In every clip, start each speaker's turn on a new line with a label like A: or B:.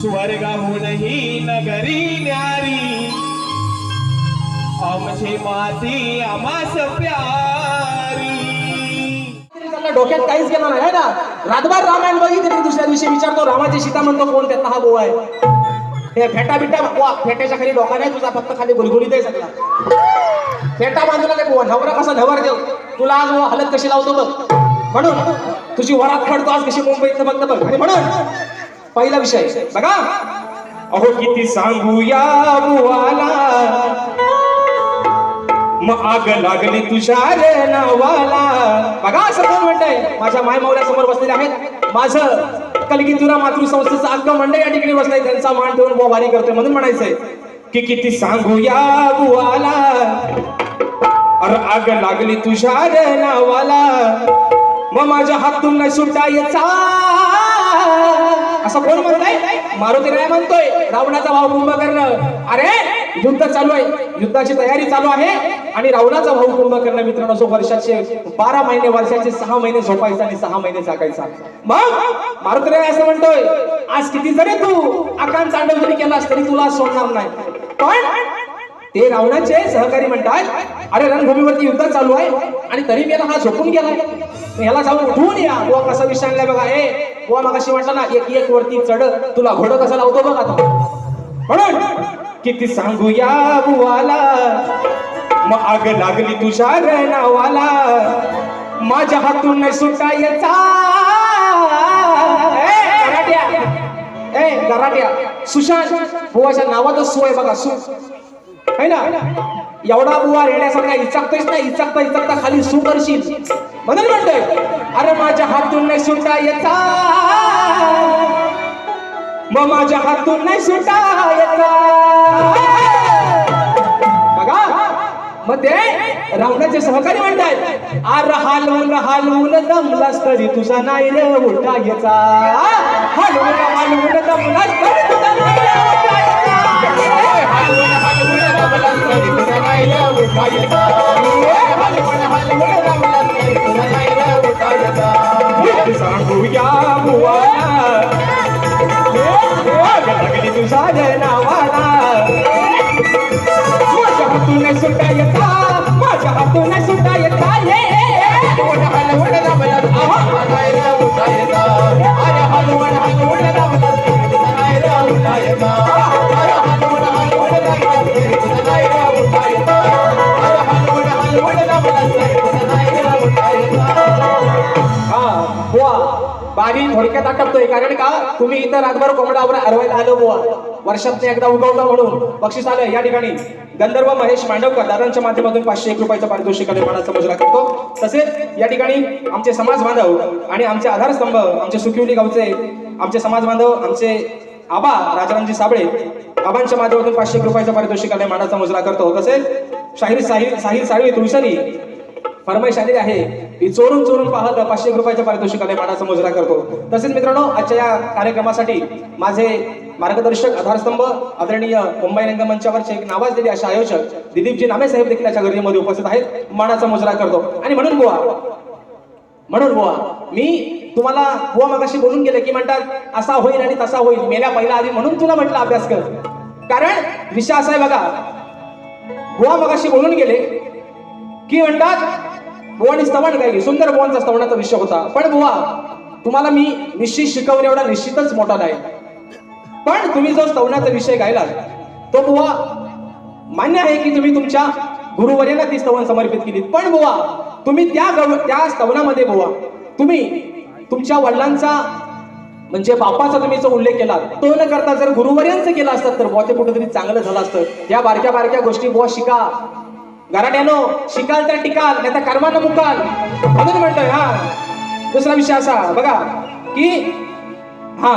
A: स्वर्गहूनही नगरी न्यारी। आमची माती आमास प्यारी।
B: त्यांना डोक्यात काहीच गेलं नाही है ना? रातभर रामायण बघितलं दुसऱ्या दिवशी विचारतो रामाची सीता म्हणतो कोण त्यातला हा गोवा आहे? हे फेटा बिटा वा फेट्याच्या खाली डोका नाही तुझा फक्त खाली गुलगुलीत आहे सगळा. फेटा बांधून आले गोवा नवरा कसा नवर देव? तुला आज हलत कशी लावतो बघ. म्हणून तुझी वरात खडतो आज कशी मुंबईत बघ. बघ म्हणून पहिला विषय. बघा.
A: अहो किती सांगू या बुवाला. मग आग लागली तुषार नावाला.
B: बघा असं कोण म्हणतंय माझ्या माय मावल्या समोर बसलेले आहेत. माझं कलगीतुरा मातृसंस्थेचं अग्ग मंडळ या ठिकाणी बसलाय त्यांचा मान ठेवून बोवारी करतोय म्हणून म्हणायचंय
A: की किती सांगू या बुवाला. अरे आग लागली तुषार नावाला.
B: मग माझ्या हातून नाही सुटायचा. असं कोण म्हणताय? मारुती नाही म्हणतोय रावणाचा भाव कुंभकर्ण. अरे युद्ध चालू आहे. युद्धाची तयारी चालू आहे. आणि रावणाचा भाऊ कुंभकर्ण मित्रांनो जो वर्षाचे बारा महिने वर्षाचे सहा महिने झोपायचा आणि सहा महिने जागायचा. मग मारुती राय असं म्हणतोय आज किती जरी तू आकांत चांडव जरी केलास तरी तुला सोडणार नाही. पण ते रावणाचे सहकारी म्हणतात अरे रणभूमीवरती युद्ध चालू आहे आणि तरी मेला हा झोपून गेलाय. ह्याला जाऊन उठवून या. तो कसा विषाणलाय बघा ए बुवा मग अशी म्हटलं ना एक एक वरती चढ तुला घोडं कसं लावतो बघ आता. म्हणून
A: किती सांगू या बुवाला. मग आग लागली तुषार नावाला.
B: माझ्या हातून नाही सुटायचा ए, गराट्या. ए गराट्या. सुशांत बुवाच्या नावातच सोय आहे बघा सु. है ना? एवढा बुवा रेड्यासारखा इचकतोयच ना इचकता इचकता खाली सु करशील. म्हणून म्हणतोय अरे माझ्या हातून नाही सुटा येता मग माझ्या हातून नाही सुटा येता बघा मग ते रावणाचे सहकारी म्हणतात आर हालवून हालवून दमलास तरी तुझा नाही रे उठायचा हालवून हालवून. हालवून दमलास तरी तुझा नाही रे रे नावाला. माझ्या हातून सुटा येता माझ्या हातून सुटा येता. ये हलवून बारी थोडक्यात आटपतोय कारण का? तुम्ही इथं रातभर कोंबडावर हरवायला आलो बुवा. वर्षात एकदा उगवता म्हणून. बक्षीस आलं या ठिकाणी. गंधर्व महेश मांडवकर दादांच्या माध्यमातून पाचशे एक रुपयाचं पारितोषिक आले मानाचा करतो. तसेच या ठिकाणी आमचे समाज बांधव आणि आमचे आधारस्तंभ आमचे सुखिवली गावचे आमचे समाज बांधव आमचे आबा राजारामजी साबळे आबांच्या माध्यमातून पाचशे एक रुपयाचं पारितोषिक आले मानाचा करतो. तसेच शाहीर साहिल साहिल साळवी तुळसरी फरमाईश आलेली आहे. की चोरून चोरून पाहत पाचशे रुपयाच्या पारितोषिकाने मानाचा मुजरा करतो. तसेच मित्रांनो आजच्या या कार्यक्रमासाठी माझे मार्गदर्शक आधारस्तंभ आदरणीय मुंबई रंगमंचावरचे एक नावाजलेले असे आयोजक दिलीपजी नामे साहेब देखील याच्या गर्दीमध्ये उपस्थित आहेत. मानाचा मुजरा करतो. आणि म्हणून बुवा म्हणून गोवा मी तुम्हाला गोवा मागाशी बोलून गेले की म्हणतात असा होईल आणि तसा होईल. मेल्या पहिला आधी म्हणून तुला म्हटलं अभ्यास कर. कारण विषय असा आहे बघा गोवा मागाशी बोलून गेले की म्हणतात बुवानी स्तवण गायली सुंदर बुवांचा स्तवणाचा विषय होता. पण बुवा तुम्हाला मी निश्चित शिकवणे एवढा निश्चितच मोठा नाही. पण तुम्ही जो स्तवनाचा विषय गायला तो बुवा मान्य आहे की तुम्ही तुमच्या गुरुवर्यांना ती स्तवन समर्पित केली पण बुवा तुम्ही त्या गव त्या स्तवनामध्ये बुवा तुम्ही तुमच्या वडिलांचा म्हणजे बापाचा तुम्ही जो उल्लेख केला तो न करता जर गुरुवर्यांचं केलं असतं तर बुवा ते कुठेतरी चांगलं झालं असतं. या बारक्या बारक्या गोष्टी बुवा शिका. गराट्यानो शिकाल तर टिकाल नाही तर कर्मानं मुकाल. म्हणून म्हणतोय हा. दुसरा विषय असा बघा की हा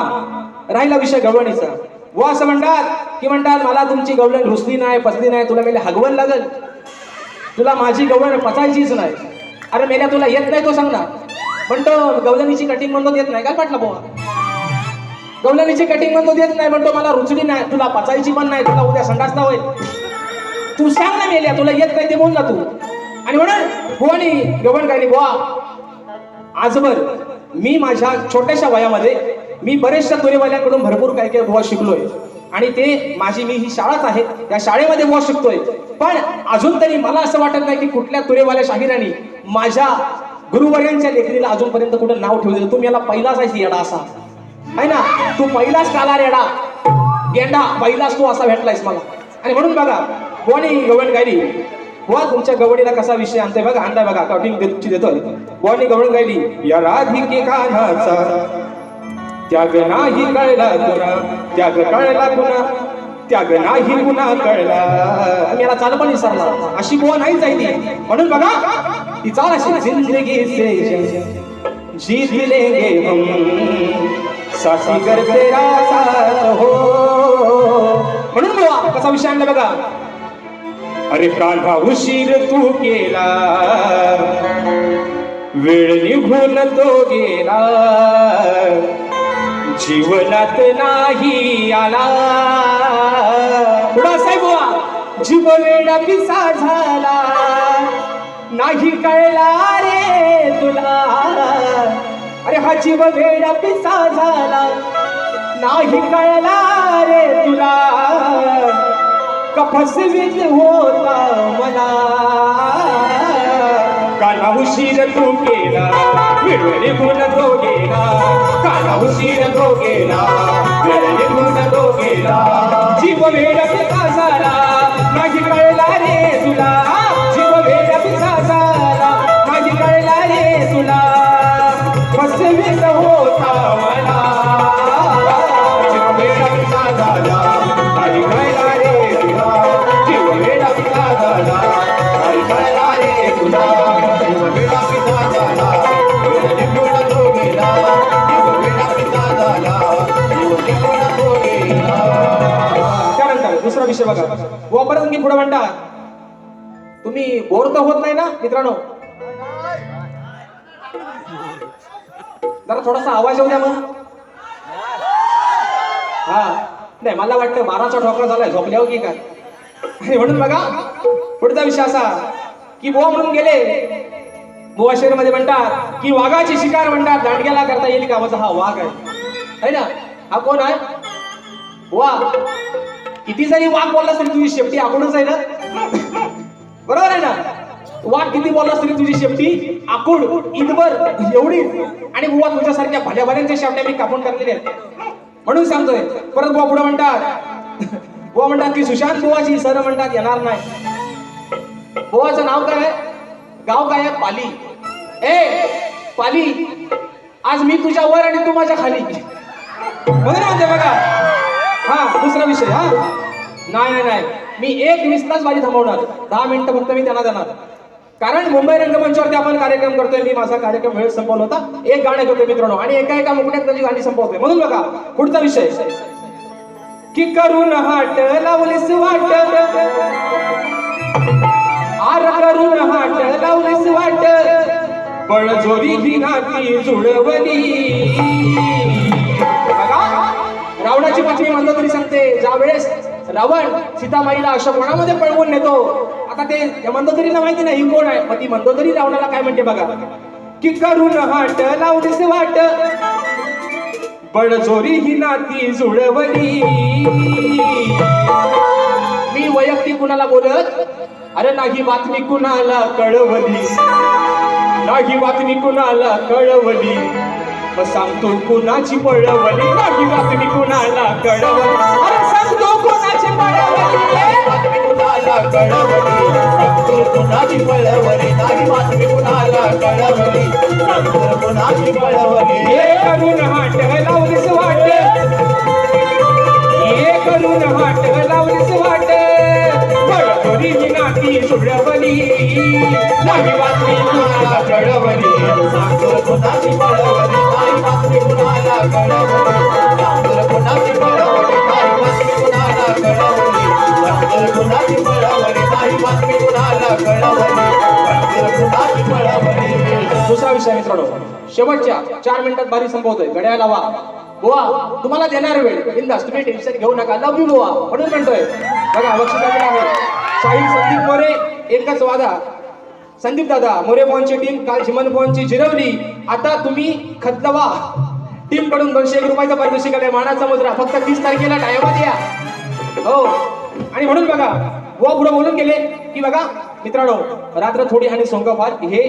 B: राहिला विषय गवळणीचा. व असं म्हणतात की म्हणतात मला तुमची गवळण रुसली नाही पसली नाही तुला मेले हगवण लागल. तुला माझी गवळण पचायचीच नाही. अरे मेल्या तुला येत नाही तो सांग ना म्हणतो गवळणीची कटिंग म्हणतो येत नाही. काय म्हटलं बोवा गवळणीची कटिंग म्हणतो येत नाही म्हणतो मला रुचली नाही. तुला पचायची पण नाही तुला उद्या संडासला होईल. तू सांग ना मेल्या तुला येत काय ते बोल ना तू. आणि म्हणून भुवानी गवण गायली बुवा आजवर मी माझ्या छोट्याशा वयामध्ये मी बरेचशा तुरेवाल्यांकडून भरपूर काय काय बुवा शिकलोय. आणि ते माझी मी ही शाळाच आहे त्या शाळेमध्ये बुवा शिकतोय. पण अजून तरी मला असं वाटत नाही की कुठल्या तुरेवाल्या शाहिरांनी माझ्या गुरुवर्यांच्या लेखणीला अजूनपर्यंत कुठं नाव ठेवलेलं तुम्ही याला पहिलाच आहे येडा असा. आहे ना? तू पहिलाच काला रेडा गेंडा पहिलाच तू असा भेटलायस मला. आणि म्हणून बघा कोणी गवण गायली? बुवा तुमच्या गवडीला कसा विषय आणताय बघा आणताय बघा कटिंग तुमची देतोय. बुवानी गवळण गायली? या राधिके कानाचा. त्याग नाही कळला तुला त्याग कळला कुणा त्याग नाही गुन्हा कळला. आणि याला चाल पण विसरला. अशी बुवा नाही जायती म्हणून बघा ती चाल अशी जिंदगी से जीत लेंगे हम. साथीगर तेरा साथ हो. म्हणून बुवा कसा विषय आणला बघा? अरे कान्हा उशीर तू केला. वेळ निघून तो गेला. जीवनात नाही आला. साहेब जीव वेडा पिसा झाला. नाही कळला रे तुला. अरे हा जीव वेळा पिसा झाला. नाही कळला रे तुला. कफसवीत होता मला. काला उशीर तो गेला वेळ तो गेला. काला उशीर तो गेला वेळ निघून तो गेला. जीव वेळ पिता झाला नाही कळला रे तुला. जीव वेळ पिता झाला नाही कळला रे तुला. फसवीत होता विषय बघा. व आणखी पुढे म्हणता तुम्ही बोर तर होत नाही ना मित्रांनो? जरा थोडासा आवाज येऊ द्या मग. हा. नाही मला वाटतं बाराचा ठोकरा झालाय झोपल्यावर हो की काय? म्हणून बघा पुढचा विषय असा की बो म्हणून गेले. बुवा मध्ये म्हणतात की वाघाची शिकार म्हणतात दांडग्याला करता येईल का? माझा हा वाघ आहे. है ना? हा कोण आहे? वा किती जरी वाघ बोलला तरी तुझी शेपटी आखूडच आहे ना? बरोबर आहे ना? वाघ किती बोलला तरी तुझी शेपटी आखूड इतभर एवढी. आणि बुवा तुझ्यासारख्या भल्या भल्यांच्या शेपट्या मी कापून टाकलेल्या आहेत. म्हणून सांगतोय परत बुवा पुढे म्हणतात. बुवा म्हणतात की सुशांत बुवाची सर म्हणतात येणार नाही. बुवाचं नाव काय? आहे गाव काय आहे? पाली. ए पाली. आज मी तुझ्या वर आणि तू माझ्या खाली. बघा. हा दुसरा विषय हा. नाही नाही नाही. मी एक वीस तास माझी थांबवणार. दहा मिनिटं फक्त मी त्यांना देणार. कारण मुंबई रंगमंचावरती आपण कार्यक्रम करतोय मी माझा कार्यक्रम वेळ संपवला होता. एक गाणं करतोय मित्रांनो आणि एका एका मुकड्यात त्याची गाणी संपवतोय. म्हणून बघा पुढचा विषय. की करून हाट लावलीस वाट. आर करून हाट लावलीस वाट. बळजोरी ही नाती जुळवली रावणाची बातमी मंदोदरी सांगते ज्या वेळेस रावण सीतामाईला अशा कोणामध्ये पळवून नेतो आता ते या मंदोदरीला माहिती नाही ही कोण आहे? मग ती मंदोदरी रावणाला काय म्हणते बघा? की करून हाट लावलीस वाट बळजोरी ही नाती जुळवली. मी वैयक्तिक कुणाला बोलत? अरे नाही बातमी कुणाला कळवली नाही बातमी कुणाला कळवली मग सांगतो कुणाची पळवली नाही बातमी कुणाला कळवली? अरे सांगतो कुणाची पळवली
C: बातमी कुणाला कळवली? सांगतो कुणाची पळवली नाही बातमी कुणाला कळवली? सांगतो कुणाची पळवली?
B: हे करून हाट लावलीस वाट. हे करून हाट लावलीस वाट. कळवली ही नाती जुळवली नाही बातमी कुणाला कळवली.
C: सांगतो कुणाची पळवली?
B: दुसरा विषय मित्रांनो शेवटच्या चार मिनिटात बारी संपवतोय. घड्याळ लावा. बुवा तुम्हाला देणार वेळ. बिंदास तुम्ही टेन्शन घेऊ नका. लव यू बुवा. म्हणून म्हणतोय. बघा बक्षिसाकडे आहे साहिल संदीप मोरे एकच वादा. संदीप दादा मोरे पॉनची टीम काल चिमन पॉनची जिरवली. आता तुम्ही खतलवा टीमकडून दोनशे एक रुपयाचा पारितोषिक आलाय. मानाचा मुद्रा फक्त तीस तारखेला टायमात या हो. आणि म्हणून बघा व पुढे बोलून गेले की बघा मित्रांनो रात्र थोडी आणि सोंगपार हे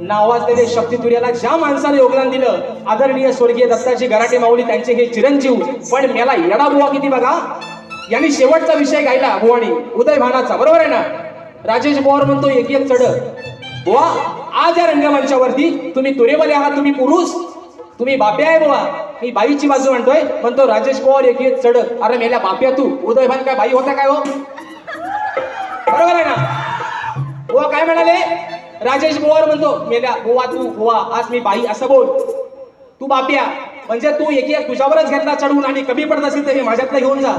B: नावाजलेले शक्तितुर्याला ज्या माणसाने योगदान दिलं आदरणीय स्वर्गीय दत्ताची गराटे माऊली त्यांचे हे चिरंजीव. पण मेला येडा बुवा किती बघा यांनी शेवटचा विषय गायला बुवानी. उदय भानाचा. बरोबर आहे ना? राजेश पवार म्हणतो एक एक चढ. बुवा आज या रंगमंचावरती तुम्ही तुरेवाले आहात तुम्ही पुरुष. तुम्ही बाप्या आहे बुवा. मी बाईची बाजू म्हणतोय म्हणतो राजेश पवार एक एक चढ अरे मेल्या बाप्या तू. उदय भान काय बाई होता काय हो? बरोबर आहे ना? बुवा काय म्हणाले? राजेश पवार म्हणतो मेल्या गोवा तू गोवा आज मी बाई असं बोल. तू बाप्या म्हणजे तू एक एक तुझ्यावरच घेतला चढवून आणि कमी पडत असेल तर हे माझ्यातलं घेऊन जा.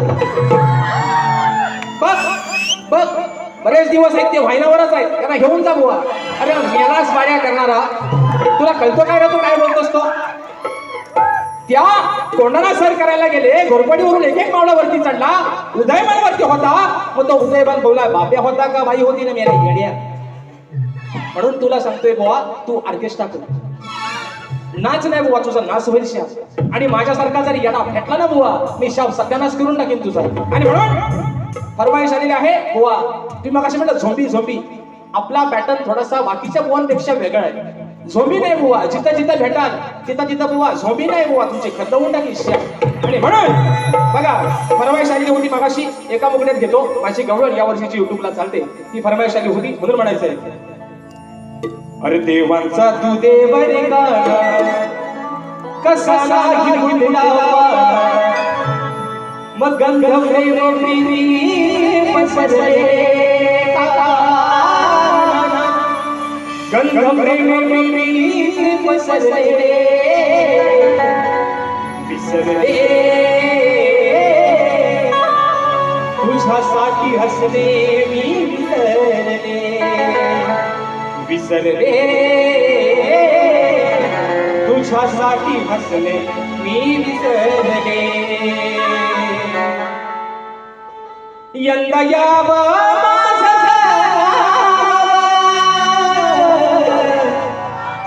B: बघ बघ. बरेच दिवस आहेत ते व्हायनावरच आहेत. त्यांना घेऊन जा बुवा. अरे मेलाच बाड्या करणारा. तुला कळतो काय रे तू काय बोलतोस तो? त्या तोंडाला सर करायला गेले. घोरपडीवरून एक एक मावळावरती चढला. उदयमानवरती होता. मग तो उदयमान बोला बाप्या होता का? बाई होती ना मेल्या येड्या. म्हणून तुला सांगतोय बुवा तू ऑर्केस्ट्रा कर. नाच नाही बुवा तुझा नाच होईल शाप आणि माझ्यासारखा जर येडा भेटला ना बुवा मी शाप सत्यानाश करून टाकेन तुझा. आणि म्हणून फरमाईश आलेली आहे बुवा. तुम्ही मग कशी म्हणलं झोंबी झोंबी आपला पॅटर्न थोडासा बाकीच्या बुवांपेक्षा वेगळा आहे. झोमी नाही बुवा जिथं जिथं भेटाल तिथं तिथं बुवा झोमी नाही बुवा तुमची खतवून टाकी आणि म्हणून बघा फरमाईश आली होती मगाशी एका मुकड्यात घेतो माझी गवळण या वर्षीची युट्यूबला चालते ती फरमाईश आली होती म्हणून म्हणायचंय. अरे देवांचा तू देव रे कसा मग गंध गंध पसरले विसरले तुझ्यासाठी हसले मी विसरले विसरले तुझ्यासाठी हसले मी विसरले यंदा यावा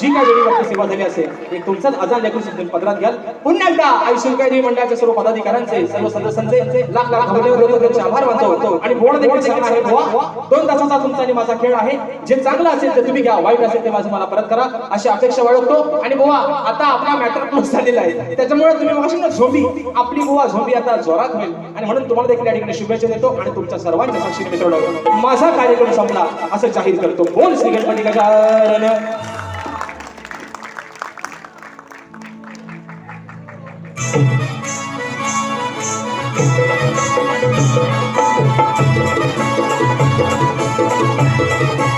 B: जी काही वेळी आपली सेवा झाली असेल एक तुमचाच अजान लेखून समजून पदरात घ्याल. पुन्हा एकदा आयुष्य मंडळाच्या सर्व पदाधिकाऱ्यांचे सर्व सदस्यांचे लाख लाख त्यांचे आभार मानतो. आणि बोर्ड देखील सांगणार आहे बुवा दोन तासाचा तुमचा आणि माझा खेळ आहे. जे चांगलं असेल ते तुम्ही घ्या वाईट असेल ते माझं मला परत करा. अशी अपेक्षा बाळगतो. आणि बुवा आता आपला मॅटर क्लोज झालेला आहे. त्याच्यामुळे तुम्ही मगाशी ना आपली बुवा झोंबी आता जोरात होईल. आणि म्हणून तुम्हाला देखील या ठिकाणी शुभेच्छा देतो आणि तुमच्या सर्वांच्या साक्षीने मित्रांनो माझा कार्यक्रम संपला असं जाहीर करतो. बोल श्री गणपती गजानन.
D: Thank